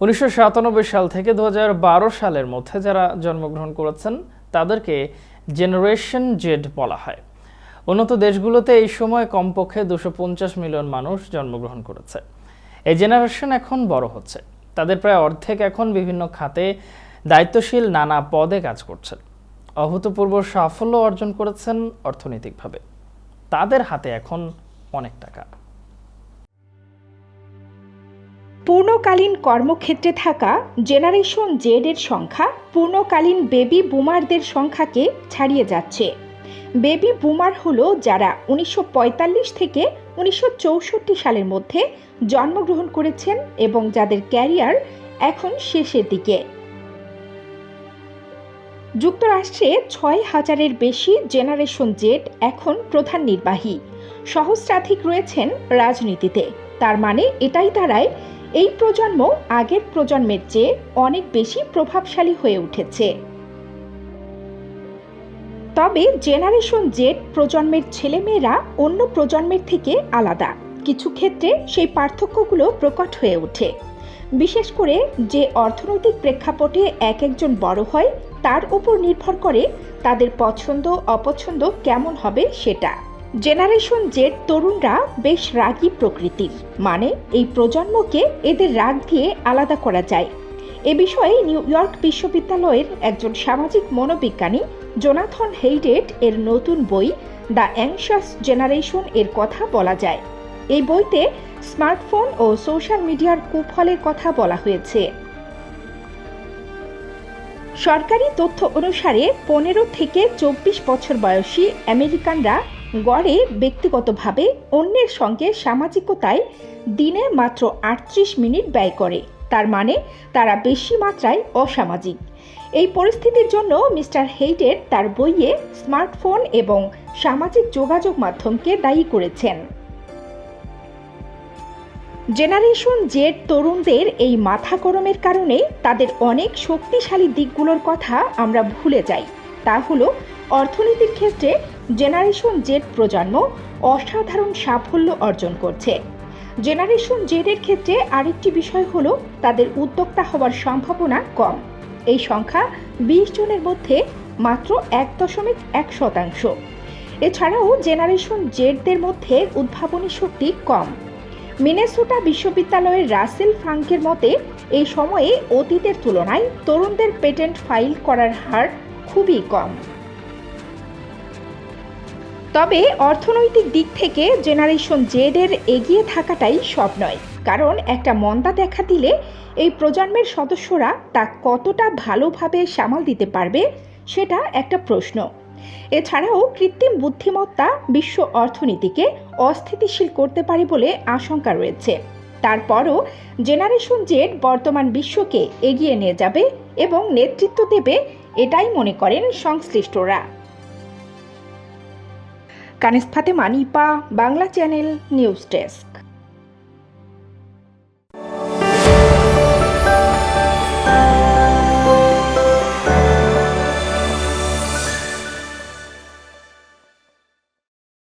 উনিশশো সাতানব্বই সাল থেকে দুহাজার বারো সালের মধ্যে যারা জন্মগ্রহণ করেছেন, তাদেরকে জেনারেশন জেড বলা হয়। উন্নত দেশগুলোতে এই সময় কমপক্ষে দুশো মিলিয়ন মানুষ জন্মগ্রহণ করেছে। এই জেনারেশন এখন বড় হচ্ছে। তাদের প্রায় অর্ধেক এখন বিভিন্ন খাতে দায়িত্বশীল নানা পদে কাজ করছেন অভূতপূর্ব সাফল্য অর্জন করেছেন অর্থনৈতিকভাবে। তাদের হাতে এখন অনেক টাকা। পূর্ণকালীন কর্মক্ষেত্রে থাকা জেনারেশন জেড এর সংখ্যা পূর্ণকালীন বেবি বুমারদের সংখ্যাকে ছাড়িয়ে যাচ্ছে। বেবি বুমার হলো যারা উনিশশো পঁয়তাল্লিশ থেকে উনিশশো চৌষট্টি সালের মধ্যে জন্মগ্রহণ করেছেন এবং যাদের ক্যারিয়ার এখন শেষের দিকে। যুক্তরাষ্ট্রে ছয় হাজারের বেশি জেনারেশন জেড এখন প্রধান নির্বাহী। সহস্রাধিক রয়েছেন রাজনীতিতে। তার মানে এটাই দাঁড়ায় এই প্রজন্ম আগের প্রজন্মের চেয়ে অনেক বেশি প্রভাবশালী হয়ে উঠেছে। তবে জেনারেশন জেড প্রজন্মের ছেলেমেয়েরা অন্য প্রজন্মের থেকে আলাদা। কিছু ক্ষেত্রে সেই পার্থক্যগুলো প্রকট হয়ে ওঠে। বিশেষ করে যে অর্থনৈতিক প্রেক্ষাপটে এক একজন বড় হয়, তার উপর নির্ভর করে তাদের পছন্দ, অপছন্দ কেমন হবে সেটা। জেনারেশন জেড তরুণরা বেশ রাগী প্রকৃতির মানে এই প্রজন্মকে এদের রাগ দিয়ে আলাদা করা যায়। এ বিষয়ে নিউ ইয়র্ক বিশ্ববিদ্যালয়ের একজন সামাজিক মনোবিজ্ঞানী জোনাথন হেইডেট এর নতুন বই দ্য অ্যাংশাস জেনারেশন এর কথা বলা যায়। এই বইতে স্মার্টফোন ও সোশ্যাল মিডিয়ার কুফলের কথা বলা হয়েছে। সরকারি তথ্য অনুসারে পনেরো থেকে চব্বিশ বছর বয়সী আমেরিকানরা গড়ে ব্যক্তিগতভাবে অন্যের সঙ্গে সামাজিকতায় দিনে মাত্র আটত্রিশ মিনিট ব্যয় করে। তার মানে তারা বেশি মাত্রায় অসামাজিক। এই পরিস্থিতির জন্য মিস্টার হেইডের তার বইয়ে স্মার্টফোন এবং সামাজিক যোগাযোগ মাধ্যমকে দায়ী করেছেন। জেনারেশন জেড তরুণদের এই মাথা গরমের কারণে তাদের অনেক শক্তিশালী দিকগুলোর কথা আমরা ভুলে যাই। তা হলো অর্থনীতির ক্ষেত্রে জেনারেশন জেড প্রজন্ম অসাধারণ সাফল্য অর্জন করছে। জেনারেশন জেডের ক্ষেত্রে আরেকটি বিষয় হলো তাদের উদ্যোক্তা হওয়ার সম্ভাবনা কম। এই সংখ্যা বিশ জনের মধ্যে মাত্র এক দশমিক এক শতাংশ। এছাড়াও জেনারেশন জেডদের মধ্যে উদ্ভাবনী শক্তি কম। মিনেসোটা বিশ্ববিদ্যালয়ের রাসেল ফ্রাঙ্কের মতে, এই সময়ে অতীতের তুলনায় তরুণদের পেটেন্ট ফাইল করার হার খুবই কম। তবে অর্থনৈতিক দিক থেকে জেনারেশন জেডের এগিয়ে থাকাটাই সব নয়। কারণ একটা মন্দা দেখা দিলে এই প্রজন্মের সদস্যরা তা কতটা ভালোভাবে সামাল দিতে পারবে সেটা একটা প্রশ্ন। এছাড়াও কৃত্রিম বুদ্ধিমত্তা বিশ্ব অর্থনীতিকে অস্থিতিশীল করতে পারে বলে আশঙ্কা রয়েছে। তারপরও জেনারেশন জেড বর্তমান বিশ্বকে এগিয়ে নিয়ে যাবে এবং নেতৃত্ব দেবে, এটাই মনে করেন সংশ্লিষ্টরা। Kanis Fatema Nipa Bangla channel news desk.